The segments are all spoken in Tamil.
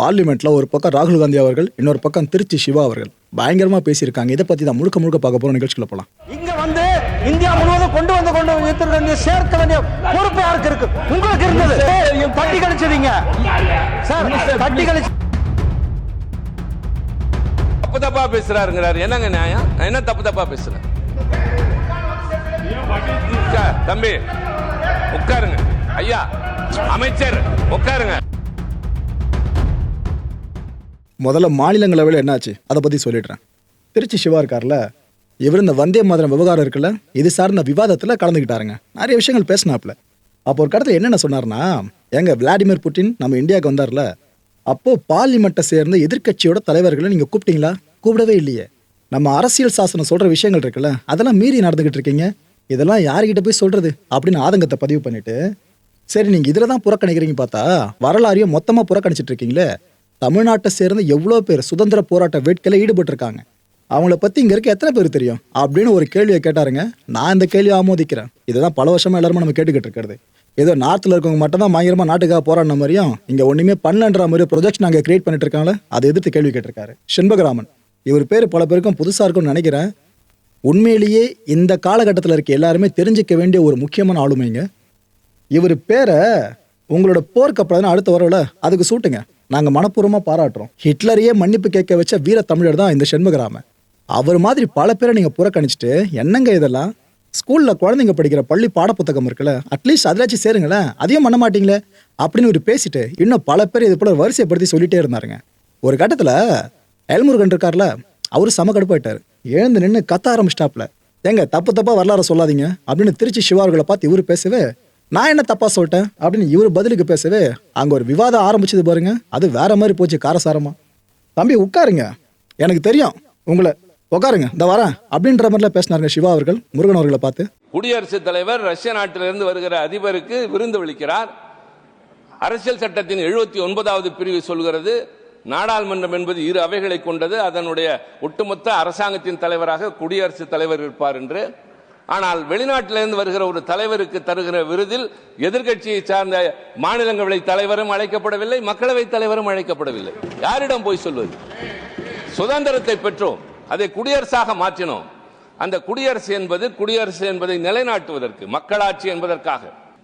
பார்லிமெண்ட்ல ஒரு பக்கம் ராகுல் காந்தி அவர்கள் இன்னொரு பக்கம் திருச்சி சிவா அவர்கள். பயங்கரமா பேசியிருக்காங்க. இதை பத்தி தான் முழுக்க முழுக்க பார்க்க போறோம் நிகழ்ச்சிக்குள்ள போலாம். இங்க வந்து இந்தியா முழுவதும் கொண்டு வந்து கொண்டு வந்து வைத்திருக்க வேண்டிய சேர்க்க வேண்டிய பொறுப்பு யாருக்கு இருக்கு? உங்களுக்கு இருந்தது. தட்டி கழிச்சதீங்க சார் தட்டி கழிச்சு தப்பு தப்பா பேசுறாருங்கிறாரு. என்னங்க நியாயம்? நான் என்ன தப்பு தப்பா பேசுறேன்? தம்பி. உட்காருங்க. ஐயா அமைச்சர் உட்காருங்க. முதல்ல மாநிலங்களவையில் என்னாச்சு? அதை பற்றி சொல்லிடுறேன். திருச்சி சிவா இருக்கார்ல இவர் இந்த வந்தே மாதிரம் விவகாரம் இருக்குல்ல இது சார்ந்த விவாதத்தில் கலந்துக்கிட்டாருங்க நிறைய விஷயங்கள் பேசினாப்ல அப்போ ஒரு கடத்தில் என்னென்ன சொன்னார்னா எங்க விளாடிமிர் புட்டின் நம்ம இந்தியாவுக்கு வந்தார்ல அப்போ பார்லிமெண்ட்டை சேர்ந்த எதிர்க்கட்சியோட தலைவர்களை நீங்க கூப்பிட்டீங்களா? கூப்பிடவே இல்லையே. நம்ம அரசியல் சாசனம் சொல்ற விஷயங்கள் இருக்குல்ல அதெல்லாம் மீறி நடந்துகிட்டு இருக்கீங்க. இதெல்லாம் யார்கிட்ட போய் சொல்றது? அப்படின்னு ஆதங்கத்தை பதிவு பண்ணிட்டு சரி நீங்க இதில் தான் புறக்கணிக்கிறீங்க பார்த்தா வரலாறையும் மொத்தமாக புறக்கணிச்சிட்டு இருக்கீங்களே தமிழ்நாட்டை சேர்ந்த எவ்வளோ பேர் சுதந்திர போராட்ட வேட்கையில ஈடுபட்டிருக்காங்க. அவங்கள பற்றி இங்கே இருக்க எத்தனை பேர் தெரியும்? அப்படின்னு ஒரு கேள்வியை கேட்டாருங்க. நான் இந்த கேள்வியை ஆமோதிக்கிறேன். இதுதான் பல வருஷமாக எல்லாருமே நம்ம கேட்டுக்கிட்டு இருக்கிறது. ஏதோ நார்த்தில் இருக்கவங்க மட்டும்தான் பயங்கரமாக நாட்டுக்காக போராடின மாதிரியும் இங்கே ஒன்றுமே பண்ணலன்ற மாதிரி ப்ரொஜெக்ட் நாங்கள் கிரியேட் பண்ணிட்டு இருக்காங்களே அதை எதிர்த்து கேள்வி கேட்டிருக்காரு. செண்பகராமன். இவர் பேர் பல பேருக்கும் புதுசாக இருக்கும்னு நினைக்கிறேன். உண்மையிலேயே இந்த காலகட்டத்தில் இருக்க எல்லாருமே தெரிஞ்சுக்க வேண்டிய ஒரு முக்கியமான ஆளுமைங்க. இவர் பேரை உங்களோட போர்க்கப்படம் அடுத்து வரல அதுக்கு சூட்டுங்க. நாங்க மனப்பூர்வமா பாராட்டுறோம். ஹிட்லரையே மன்னிப்பு கேட்க வச்ச வீர தமிழர் தான் இந்த செண்பகராமன் அவர் மாதிரி பல பேரை நீங்க புறக்கணிச்சிட்டு என்னங்க இதெல்லாம்? ஸ்கூல்ல குழந்தைங்க படிக்கிற பள்ளி பாடப்புத்தகம் இருக்குல்ல அட்லீஸ்ட் அதிலாச்சும் சேருங்களேன். அதையும் பண்ண மாட்டீங்களே? அப்படின்னு ஒரு பேசிட்டு இன்னும் பல பேர் இது போல வரிசைப்படுத்தி சொல்லிட்டே இருந்தாருங்க. ஒரு கட்டத்துல எல்முருகன் இருக்கார்ல அவரு செம கடுப்பாயிட்டார் எழுந்து நின்று கத்த ஆரம்பிச்சிட்டாப்ல ஏங்க தப்பு தப்பா வரலாறு சொல்லாதீங்க அப்படின்னு திருச்சி சிவார்களை பார்த்து இவரு பேசவே நான் என்ன தப்பா சொல்லிட்டேன்? அப்படின்னு இவர் பதிலுக்கு பேசவே அங்க ஒரு விவாதம் ஆரம்பிச்சது பாருங்க. அது வேற மாதிரி போச்சு காரசாரமா. தம்பி உட்காருங்க. எனக்கு தெரியும் உங்களை. உட்காருங்க இந்த வரேன். அப்படின்ற மாதிரிலாம் பேசினாருங்க சிவா அவர்கள் முருகன் அவர்களை பார்த்து. குடியரசுத் தலைவர் ரஷ்ய நாட்டிலிருந்து வருகிற அதிபருக்கு விருந்து விளிக்கிறார். அரசியல் சட்டத்தின் எழுபத்தி ஒன்பதாவது பிரிவு சொல்கிறது நாடாளுமன்றம் என்பது இரு அவைகளை கொண்டது அதனுடைய ஒட்டுமொத்த அரசாங்கத்தின் தலைவராக குடியரசுத் தலைவர் இருப்பார் என்று. ஆனால் வெளிநாட்டிலிருந்து வருகிற ஒரு தலைவருக்கு தருகிற விருதில் எதிர்க்கட்சியை சார்ந்த மாநிலங்களவை தலைவரும் அழைக்கப்படவில்லை மக்களவை தலைவரும் அழைக்கப்படவில்லை. யாரிடம் போய் சொல்வது? சுதந்திரத்தை பெற்றோம் அதை குடியரசாக மாற்றினோம். அந்த குடியரசு என்பது குடியரசு என்பதை நிலைநாட்டுவதற்கு மக்களாட்சி என்பதற்காக.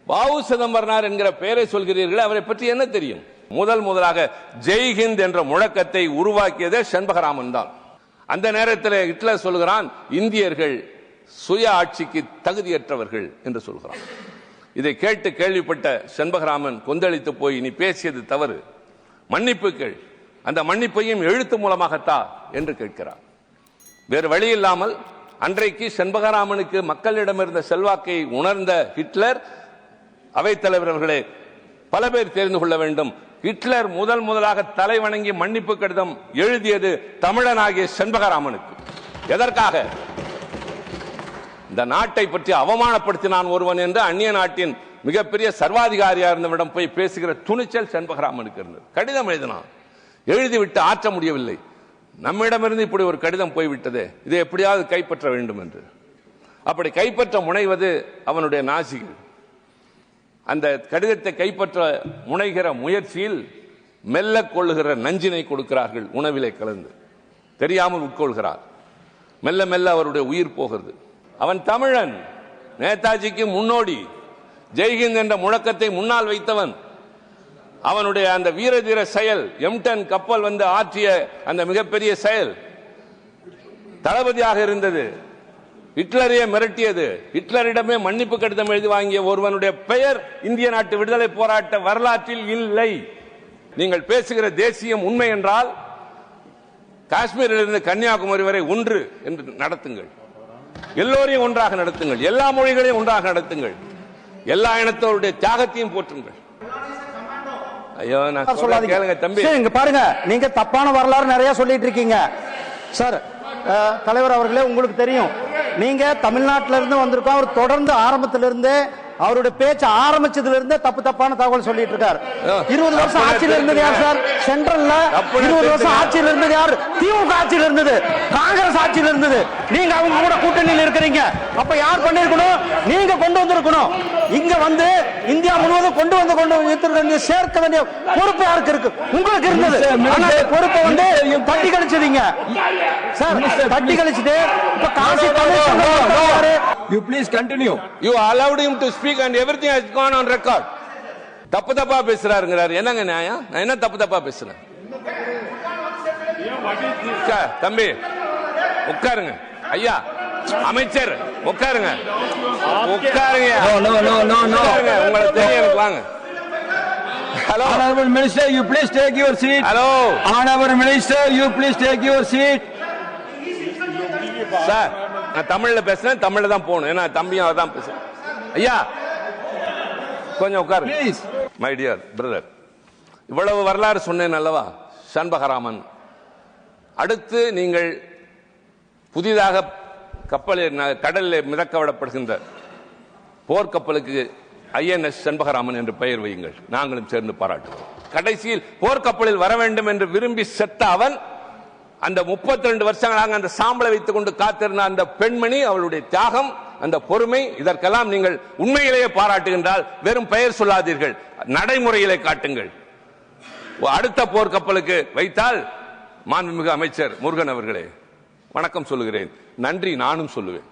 பாவு சிதம்பரனார் என்கிற பெயரை சொல்கிறீர்கள் அவரை பற்றி என்ன தெரியும்? முதல் முதலாக ஜெய்ஹிந்த் என்ற முழக்கத்தை உருவாக்கியதே செண்பகராமன் தான். அந்த நேரத்தில் ஹிட்லர் சொல்கிறான் இந்தியர்கள் சுய ஆட்சிக்கு தகுதியற்றவர்கள் என்று சொல்கிறான். இதை கேட்டு கேள்விப்பட்ட செண்பகராமன் கொந்தளித்து போய் நீ பேசியது தவறு. மன்னிப்பு கேள். அந்த மன்னிப்பையும் எழுத்து மூலமாகத்தா? என்று கேட்கிறார் வேறு வழி இல்லாமல் அன்றைக்கு செண்பகராமனுக்கு மக்களிடமிருந்த செல்வாக்கை உணர்ந்த ஹிட்லர் அவைத்தலைவர் அவர்களே பல பேர் தெரிந்து கொள்ள வேண்டும். ஹிட்லர் முதல் முதலாக தலை வணங்கி மன்னிப்பு கடிதம் எழுதியது தமிழனாகிய செண்பகராமனுக்கு. எதற்காக? இந்த நாட்டை பற்றி அவமானப்படுத்தினான் ஒருவன் என்று அந்நிய நாட்டின் மிகப்பெரிய சர்வாதிகாரியா இருந்தவிடம் போய் பேசுகிற துணிச்சல் செண்பகராமனுக்கு இருந்தது. கடிதம் எழுதினான். எழுதிவிட்டு ஆற்ற முடியவில்லை. நம்மிடமிருந்து இப்படி ஒரு கடிதம் போய்விட்டதே. இதை எப்படியாவது கைப்பற்ற வேண்டும் என்று. அப்படி கைப்பற்ற முனைவது அவனுடைய நாசிகள். அந்த கடிதத்தை கைப்பற்ற முனைகிற முயற்சியில் மெல்ல கொள்ளுகிற நஞ்சினை கொடுக்கிறார்கள். உணவிலே கலந்து. தெரியாமல் உட்கொள்கிறார். மெல்ல மெல்ல அவருடைய உயிர் போகிறது. அவன் தமிழன். நேதாஜிக்கு முன்னோடி. ஜெய்ஹிந்த் என்ற முழக்கத்தை முன்னால் வைத்தவன். அவனுடைய அந்த வீர தீர செயல் எம்டன் கப்பல் வந்து ஆற்றிய அந்த மிகப்பெரிய செயல். தளபதியாக இருந்தது. ஹிட்லரையே மிரட்டியது. ஹிட்லரிடமே மன்னிப்பு கடிதம் எழுதி வாங்கிய ஒருவனுடைய பெயர் இந்திய நாட்டு விடுதலை போராட்ட வரலாற்றில் இல்லை. நீங்கள் பேசுகிற தேசியம் உண்மை என்றால் காஷ்மீரிலிருந்து கன்னியாகுமரி வரை ஒன்று என்று நடத்துங்கள். எல்லோரையும் ஒன்றாக நடத்துங்கள். எல்லா மொழிகளையும் ஒன்றாக நடத்துங்கள். எல்லா இனத்தவருடைய தியாகத்தையும் போற்றுங்கள். ஐயோ நான் சொல்லாதீங்க. கேளுங்க தம்பி. இங்க பாருங்க. நீங்க தப்பான வரலாறு நிறைய சொல்லிட்டு இருக்கீங்க. சார் தலைவர் அவர்களே உங்களுக்கு தெரியும். நீங்க தமிழ்நாட்டில இருந்து வந்திருக்கோம். அவர் தொடர்ந்து ஆரம்பத்துல இருந்தே அவருடைய பேச்சு ஆரம்பிச்சதுல இருந்தே தப்பு தப்பான தகவல் சொல்லிட்டு இருக்காரு. இருபது வருஷம் ஆட்சியில இருந்தது யார் சார்? சென்ட்ரல்ல இருபது வருஷம். ஆட்சியில இருந்தது யார்? திமுக ஆட்சியில இருந்தது. காங்கிரஸ் ஆட்சியில இருந்தது. நீங்க அவங்க கூட கூட்டணியில் இருக்கிறீங்க. அப்ப யார் பண்ணிருக்கணும் நீங்க கொண்டு வந்திருக்கணும். இங்க வந்து இந்தியா முழுவதும் கொண்டு வந்து கொண்டு வேண்டிய சேர்க்க வேண்டிய பொறுப்பு யாருக்கு இருக்கு? உங்களுக்கு இருந்தது. ஆனா பொறுப்பை வந்து தட்டி கழிச்சதீங்க சார் தட்டி கழிச்சுட்டு இப்ப Kashi Tamil You please continue. You allowed him to speak and everything has gone on record தப்பு தப்பா பேசுறாருங்கிறாரு என்னங்க நியாயம் நான் என்ன தப்பு தப்பா பேசுறேன் தம்பி உட்காருங்க ஐயா அமைச்சர் உட்காருங்க உட்காருங்க No, no, no, no, no. உட்காருங்க உங்களுக்கு தெரியும் வாங்க hello Honorable Minister, you please take your seat. Hello Honorable Minister, you please take your seat. Sir நான் தமிழ்ல பேசுறேன் தமிழ்ல தான் போகணும். ஏன்னா தம்பியும் அதான் பேசுறேன். ஐயா கொஞ்சம் Please. மை டியர் பிரதர் இவ்வளவு வரலாறு சொன்னேன் அல்லவா? சண்பகராமன். அடுத்து நீங்கள் புதிதாக கப்பலில் கடலில் மிதக்க விடப்படுகின்ற போர்க்கப்பலுக்கு ஐஎன்எஸ் சண்பகராமன் என்று பெயர் வையுங்கள். நாங்களும் சேர்ந்து பாராட்டுவோம். கடைசியில் போர்க்கப்பலில் வர வேண்டும் என்று விரும்பி செத்த அவன் அந்த 32 வருஷங்களாக அந்த சாம்பலை வைத்துக் கொண்டு காத்திருந்த அந்த பெண்மணி அவளுடைய தியாகம் அந்த பொறுமை இதற்கெல்லாம் நீங்கள் உண்மையிலேயே பாராட்டுகின்றால் வெறும் பெயர் சொல்லாதீர்கள். நடைமுறையிலே காட்டுங்கள். அடுத்த போர்க்கப்பலுக்கு வைத்தால் மாண்புமிகு அமைச்சர் முருகன் அவர்களே வணக்கம் சொல்லுகிறேன். நன்றி நானும் சொல்லுவேன்.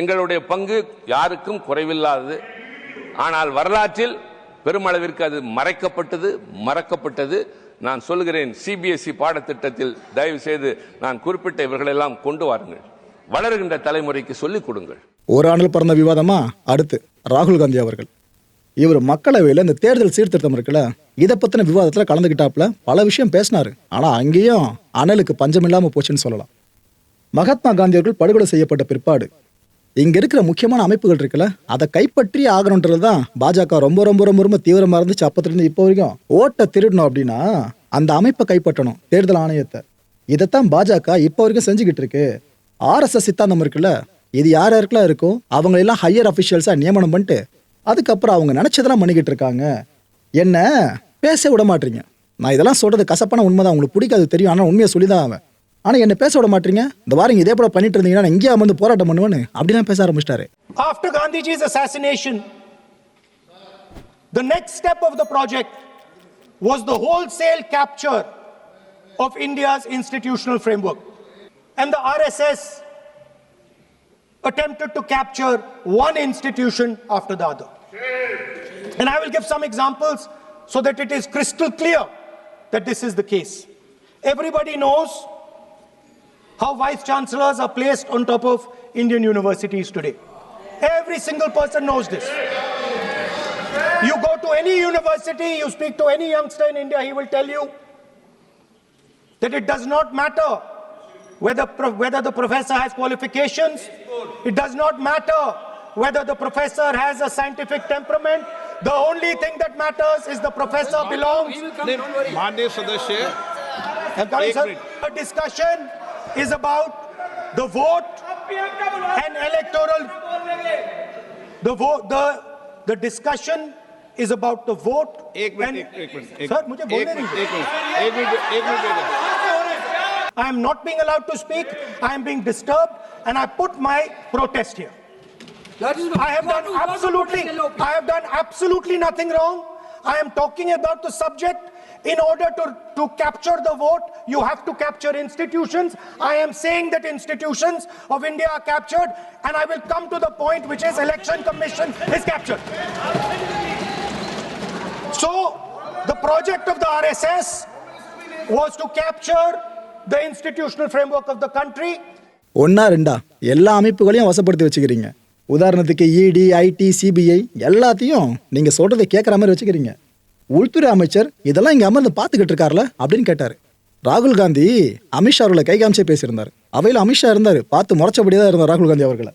எங்களுடைய பங்கு யாருக்கும் குறைவில்லாதது. ஆனால் வரலாற்றில் பெருமளவிற்கு அது மறைக்கப்பட்டது மறக்கப்பட்டது. நான் சொல்லுகிறேன் சிபிஎஸ்இ பாடத்திட்டத்தில் தயவு செய்து நான் குறிப்பிட்ட இவர்களெல்லாம் கொண்டு வாருங்கள். வளருகின்ற தலைமுறைக்கு சொல்லிக் கொடுங்கள். ஒரு பிறந்த விவாதமா? அடுத்து ராகுல் காந்தி அவர்கள். இவர் மக்களவையில் இந்த தேர்தல் சீர்திருத்தம் இருக்குல்ல இதை பற்றின விவாதத்தில் கலந்துக்கிட்டாப்புல பல விஷயம் பேசினாரு. ஆனால் அங்கேயும் அனலுக்கு பஞ்சம் போச்சுன்னு சொல்லலாம். மகாத்மா காந்தி அவர்கள் படுகொலை செய்யப்பட்ட பிற்பாடு இங்க இருக்கிற முக்கியமான அமைப்புகள் இருக்குல்ல அதை கைப்பற்றி ஆகணுன்றது தான் பாஜக ரொம்ப ரொம்ப ரொம்ப ரொம்ப தீவிரமா இருந்துச்சு அப்பத்திலிருந்து இப்போ வரைக்கும். ஓட்டை திருடணும் அப்படின்னா அந்த அமைப்பை கைப்பற்றணும் தேர்தல் ஆணையத்தை. இதைத்தான் பாஜக இப்போ வரைக்கும் செஞ்சுக்கிட்டு இருக்கு. ஆர்எஸ்எஸ் சித்தாந்தம் இருக்குல்ல இது யார் யாருக்கெல்லாம் இருக்கோ அவங்களெல்லாம் ஹையர் அஃபிஷியல்ஸா நியமனம் பண்ணிட்டு அதுக்கப்புறம் அவங்க நினைச்சதெல்லாம் பண்ணிக்கிட்டு இருக்காங்க. என்ன? பேச விட மாட்டீங்க. நான் இதெல்லாம் சொல்றது கசப்பான உண்மைதான் உங்களுக்கு பிடிக்காது தெரியும் ஆனால் உண்மையை சொல்லிதான் அவன் ஆனா என்ன பேச விட மாட்டீங்க இந்த வாரம் இதே போல பண்ணிட்டு இருந்தீங்கன்னா நான் இங்கேயே வந்து போராட்டம் பண்ணுவேன்னு அப்படிலாம் பேச ஆரம்பிச்சிட்டாரு After Gandhiji's assassination, the next step of the project was the wholesale capture of India's institutional framework. And the RSS attempted to capture one institution after the other. And I will give some examples so that it is crystal clear that this is the case. Everybody knows how vice chancellors are placed on top of Indian universities today. Every single person knows this. You go to any university, you speak to any youngster in India, he will tell you that it does not matter whether, whether the professor has qualifications, it does not matter whether the professor has a scientific temperament, the only thing that matters is the professor belongs. Manesh Sadashe, a discussion is about the vote and electoral. The vote, the, the discussion is about the vote. एक and- मिनट एक एक मिनट एक Sir, मुझे एक बोलने मिनट दीजिए. एक मिनट एक मिनट एक मिनट दे दें। I am not being allowed to speak. I am being disturbed, and I put my protest here. I have done absolutely, I have done absolutely nothing wrong. I am talking about the subject. In order to, to capture the vote, you have to capture institutions. I am saying that institutions of India are captured, and I will come to the point which is election commission is captured. So, the project of the RSS was to capture the institutional framework of the country ஒன்னா ரெண்டா எல்லா அமைப்புகளையும் வசப்படுத்தி வச்சுக்கிறீங்க உதாரணத்துக்கு இடி ஐடி சிபிஐ எல்லாத்தையும் நீங்க சொல்றதை கேட்குற மாதிரி வச்சுக்கிறீங்க உள்துறை அமைச்சர் இதெல்லாம் இங்க அமர்ந்து பார்த்துக்கிட்டு இருக்காருல அப்படின்னு கேட்டாரு ராகுல் காந்தி அமித்ஷா அவர்களை கை காமிச்சே பேசியிருந்தார். அவையில் அமித்ஷா இருந்தார். பார்த்து முறைச்சபடியே தான் இருந்தார் ராகுல் காந்தி அவர்களை.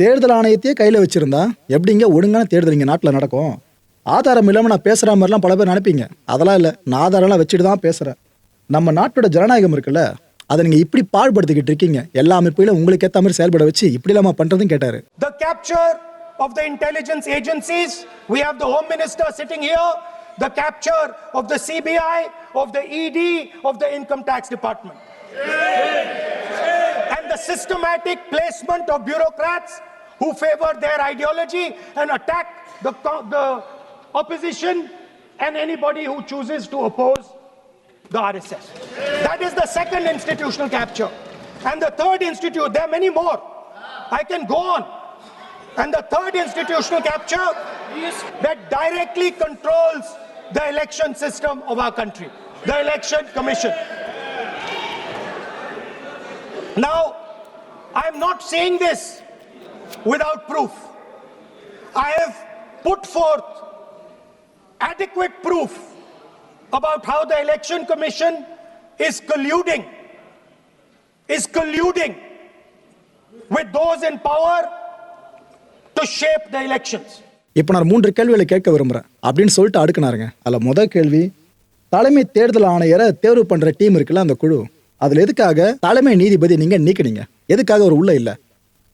தேர்தல் ஆணையத்தையே கையில் வச்சுருந்தா எப்படிங்க ஒழுங்கான தேர்தல் இங்கே நாட்டில் நடக்கும்? ஆதாரம் இல்லாமல் நான் பேசுகிற மாதிரிலாம் பல பேர் நினைப்பீங்க. அதெல்லாம் இல்லை. நான் ஆதாரம்லாம் வச்சுட்டு தான் பேசுகிறேன் நம்ம நாட்டோட ஜனநாயகம் இருக்குல்ல அதை நீங்கள் இப்படி பாழ்படுத்திக்கிட்டு இருக்கீங்க. எல்லா அமைப்புகளும் உங்களுக்கு ஏற்ற மாதிரி செயல்பட வச்சு இப்படி இல்லாமல் பண்ணுறதும் கேட்டார். The capture of the intelligence agencies, we have the Home Minister sitting here, the capture of the CBI, of the ED, of the Income Tax Department. And the systematic placement of bureaucrats who favor their ideology and attack the, the opposition and anybody who chooses to oppose the RSS. That is the second institutional capture. And the third institute, there are many more. I can go on. And the third institutional capture that directly controls the election system of our country, the election commission. Now, I'm not saying this without proof. I have put forth adequate proof about how the election commission is colluding, is colluding with those in power to shape the elections. இப்போ நான் மூன்று கேள்விகளை கேட்க விரும்புகிறேன் அப்படின்னு சொல்லிட்டு அடுக்குனாருங்க. அதில் முதல் கேள்வி தலைமை தேர்தல் ஆணையரை தேர்வு பண்ணுற டீம் இருக்குல்ல அந்த குழு? அதில் எதுக்காக தலைமை நீதிபதி நீங்கள் நீக்கினீங்க? எதுக்காக ஒரு உள்ள இல்லை?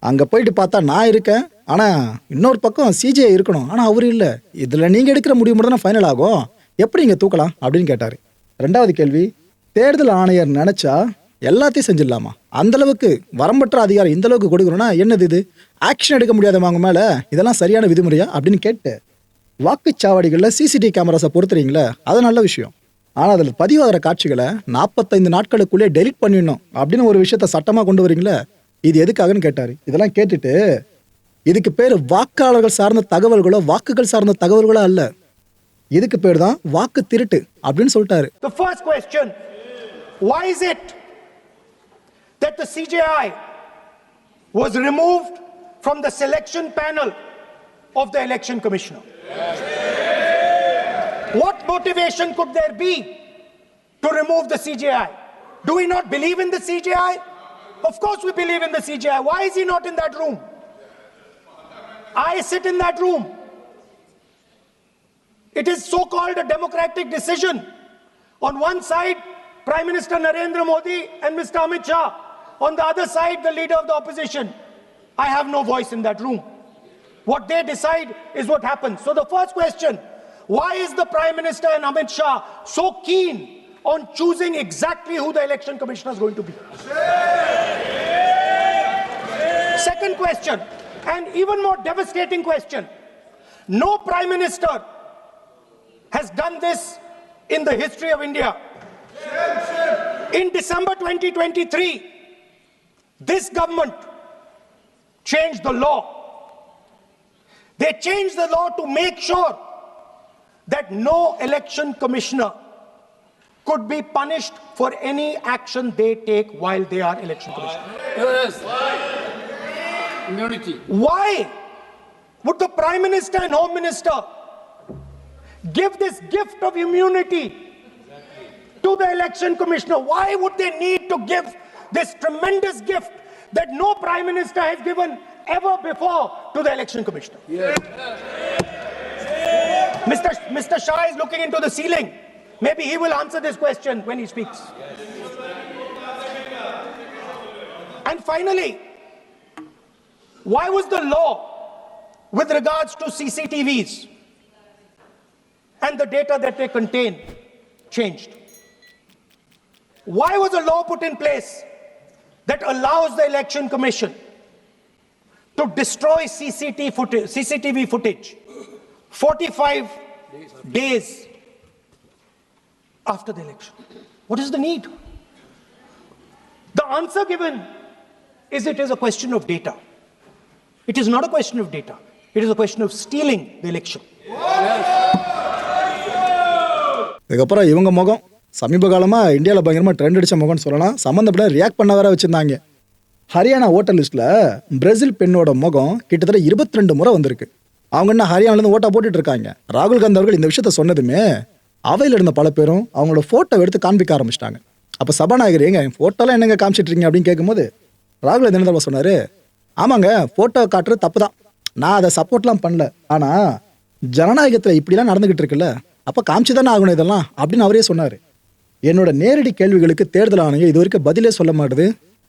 அங்கே போயிட்டு பார்த்தா நான் இருக்கேன் ஆனால் இன்னொரு பக்கம் சிஜே இருக்கணும் ஆனால் அவர் இல்லை. இதில் நீங்கள் எடுக்கிற முடிவு மட்டும் தான் ஃபைனல் ஆகும். எப்படி இங்கே தூக்கலாம்? அப்படின்னு கேட்டார். ரெண்டாவது கேள்வி தேர்தல் ஆணையர் நினச்சா எல்லாத்தையும் செஞ்சிடலாமா? அந்த அளவுக்கு வரம்பற்ற அதிகாரம் இந்த அளவுக்கு கொடுக்கணும்னா என்னது இது? ஆக்ஷன் எடுக்க முடியாதவங்க மேலே இதெல்லாம் சரியான விதிமுறையா அப்படின்னு கேட்டு வாக்குச்சாவடிகளில் சிசிடிவி கேமராஸை பொறுத்துறீங்களே அது நல்ல விஷயம். ஆனால் அதில் பதிவாகிற காட்சிகளை நாற்பத்தைந்து நாட்களுக்குள்ளே டெலிட் பண்ணிடணும் அப்படின்னு ஒரு விஷயத்த சட்டமாக கொண்டு வரீங்களே இது எதுக்காகன்னு கேட்டார். இதெல்லாம் கேட்டுட்டு இதுக்கு பேர் வாக்காளர்கள் சார்ந்த தகவல்களோ வாக்குகள் சார்ந்த தகவல்களோ அல்ல. இதுக்கு பேர் தான் வாக்கு திருட்டு அப்படின்னு சொல்லிட்டாரு. That the CJI was removed from the selection panel of the election commissioner? What motivation could there be to remove the CJI? Do we not believe in the CJI? Of course, we believe in the CJI. Why is he not in that room? I sit in that room. It is so called a democratic decision. On one side, Prime Minister Narendra Modi and Mr. Amit Shah. On the other side, the leader of the opposition. I have no voice in that room. What they decide is what happens. So, the first question why is the Prime Minister and Amit Shah so keen on choosing exactly who the election commissioner is going to be? Second question, and even more devastating question no Prime Minister has done this in the history of India. In December 2023, this government changed the law. They changed the law to make sure that no election commissioner could be punished for any action they take while they are election commissioner. Yes. Immunity. Why would the Prime Minister and Home Minister give this gift of immunity to the election commissioner? Why would they need to give this tremendous gift that no Prime Minister has given ever before to the election commissioner? Mr. Mr. Shah is looking into the ceiling. Maybe he will answer this question when he speaks. And finally, why was the law with regards to CCTVs and the data that they contain changed? Why was a law put in place that allows the election commission to destroy CCTV footage, CCTV footage 45 days after the election? What is the need? The answer given is it is a question of data. It is not a question of data. It is a question of stealing the election. இதுக்கப்புறம் இவங்க முகம் சமீப காலமாக இந்தியாவில் பயங்கரமாக ட்ரெண்ட் அடித்த முகம்னு சொல்லலாம். சம்மந்தப்பட ரியாக்ட் பண்ண வேற வச்சுருந்தாங்க. ஹரியானா ஓட்டர் லிஸ்ட்டில் பிரேசில் பெண்ணோட முகம் கிட்டத்தட்ட இருபத்தி ரெண்டு முறை வந்திருக்கு. அவங்க என்ன ஹரியானாலேருந்து ஓட்டா போட்டுட்டு இருக்காங்க? ராகுல் காந்தி அவர்கள் இந்த விஷயத்த சொன்னதுமே அவையில் இருந்த பல பேரும் அவங்களோட ஃபோட்டோ எடுத்து காண்பிக்க ஆரம்பிச்சிட்டாங்க. அப்போ சபாநாயகர் ஏங்க ஃபோட்டோலாம் என்னங்க காமிச்சிட்டிருக்கீங்க அப்படின்னு கேட்கும்போது ராகுல் காந்தி என்ன சொன்னார்? ஆமாங்க ஃபோட்டோ காட்டுறது தப்பு தான் நான் அதை சப்போர்ட்லாம் பண்ணல. ஆனால் ஜனநாயகத்தில் இப்படிலாம் நடந்துக்கிட்டு இருக்குல்ல அப்போ காமிச்சு தானே ஆகணும் இதெல்லாம் அப்படின்னு அவரே சொன்னார். என்னோட நேரடி கேள்விகளுக்கு தேர்தல் ஆணையம் இது வரைக்கும் பதிலே சொல்ல மாட்டுது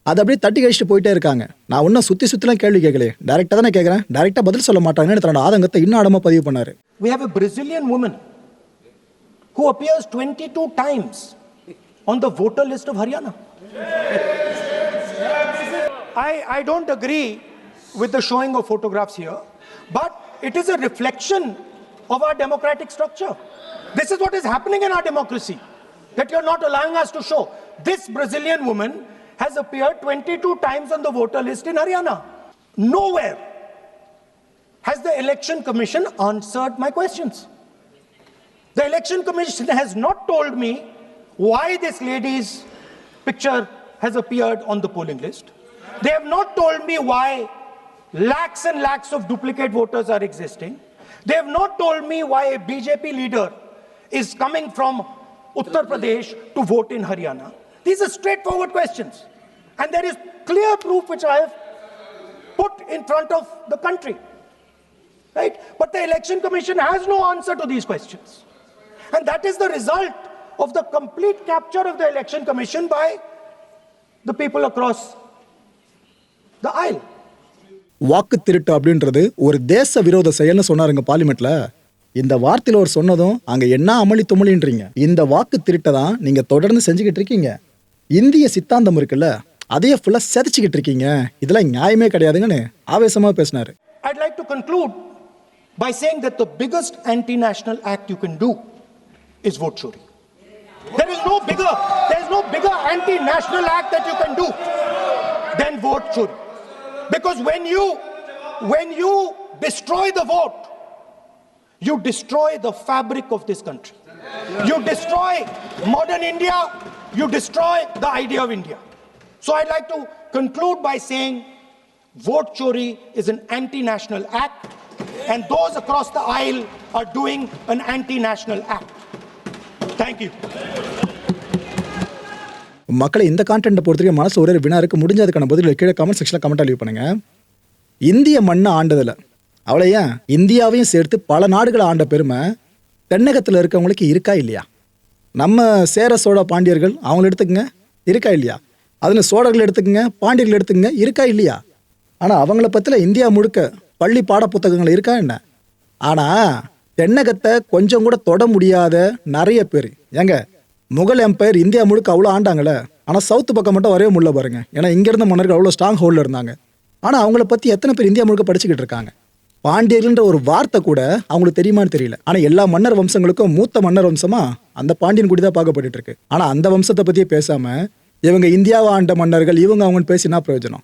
அதை அப்படியே தட்டி கழிச்சுட்டு போயிட்டே இருக்காங்க நான் இன்னும் சுற்றி சுற்றிலாம் கேள்வி கேட்கலையே டேரெக்டாக தானே கேட்குறேன் டேரெக்டாக பதில் சொல்ல மாட்டாங்கன்னு தன்னோட ஆதங்கத்தை இன்னும் ஆடமாக பதிவு பண்ணாரு We have a Brazilian woman who appears 22 times on the voter list of Haryana. I, I don't agree with the showing of photographs here, but it is a reflection of our democratic structure. This is what is happening in our democracy that you're not allowing us to show. This Brazilian woman has appeared 22 times on the voter list in Haryana. Nowhere has the election commission answered my questions. The election commission has not told me why this lady's picture has appeared on the polling list. They have not told me why lakhs and lakhs of duplicate voters are existing. They have not told me why a BJP leader is coming from Uttar Pradesh to vote in Haryana. These are straightforward questions. And there is clear proof which I have put in front of the country right? But the election commission has no answer to these questions. And that is the result of the complete capture of the election commission by the people across the aisle. வாக்கு திருட்டு அப்படின்றது ஒரு தேச விரோத செயல்னு சொன்னாருங்க பார்லிமெண்ட்ல இந்த வார்த்தையில் ஒரு சொன்னதும் அங்கே என்ன அமளி துமளின்றீங்க இந்த வாக்கு திருட்டை தான் நீங்கள் தொடர்ந்து செஞ்சுக்கிட்டு இருக்கீங்க இந்திய சித்தாந்தம் இருக்குல்ல அதையே ஃபுல்லாக செதைச்சிக்கிட்டு இருக்கீங்க இதெல்லாம் நியாயமே கிடையாதுங்கன்னு ஆவேசமாக பேசினார் I'd like to conclude by saying that the biggest anti national act you can do is vote chori. There is no bigger, there is no bigger anti national act that you can do than vote chori. Because when you, when you destroy the vote, you destroy the fabric of this country. You destroy modern India, you destroy the idea of India. So I'd like to conclude by saying vote chori is an anti national act, and those across the aisle are doing an anti national act. Thank you. மக்களை இந்த கான்டென்ட்டை பொறுத்தவரைக்கும் மனசு ஒரே வினா இருக்க முடிஞ்சதுக்கான பதில் கீழே கமெண்ட் செக்ஷனில் கமெண்ட் லீவ் பண்ணுங்க இந்திய மண்ணை ஆண்டதில் அவளை ஏன் இந்தியாவையும் சேர்த்து பல நாடுகளை ஆண்ட பெருமை தென்னகத்தில் இருக்கவங்களுக்கு இருக்கா இல்லையா? நம்ம சேர சோழ பாண்டியர்கள் அவங்கள எடுத்துக்கங்க இருக்கா இல்லையா? அதில் சோழர்கள் எடுத்துக்கங்க பாண்டியர்கள் எடுத்துக்கங்க இருக்கா இல்லையா? ஆனால் அவங்கள பற்றில இந்தியா முழுக்க பள்ளி பாடப்புத்தகங்கள் இருக்கா என்ன? ஆனால் தென்னகத்தை கொஞ்சம் கூட தொட முடியாத நிறைய பேர். ஏங்க முகல் எம்பையர் இந்தியா முழுக்க அவ்வளோ ஆண்டாங்களே ஆனால் சவுத்து பக்கம் மட்டும் வரவே முடியல பாருங்க. ஏன்னா இங்கேருந்து மன்னர்கள் அவ்வளோ ஸ்ட்ராங் ஹோல்டில் இருந்தாங்க. ஆனால் அவங்கள பற்றி எத்தனை பேர் இந்தியா முழுக்க படிச்சுக்கிட்டு இருக்காங்க? பாண்டியர்கள்ன்ற ஒரு வார்த்தை கூட அவங்களுக்கு தெரியுமான்னு தெரியல. ஆனால் எல்லா மன்னர் வம்சங்களுக்கும் மூத்த மன்னர் வம்சமா அந்த பாண்டியன் குடி தான் பார்க்கப்பட்டு இருக்கு. ஆனால் அந்த வம்சத்தை பற்றியே பேசாம இவங்க இந்தியாவை ஆண்ட மன்னர்கள் இவங்க அவங்கன்னு பேசினா பிரயோஜனம்.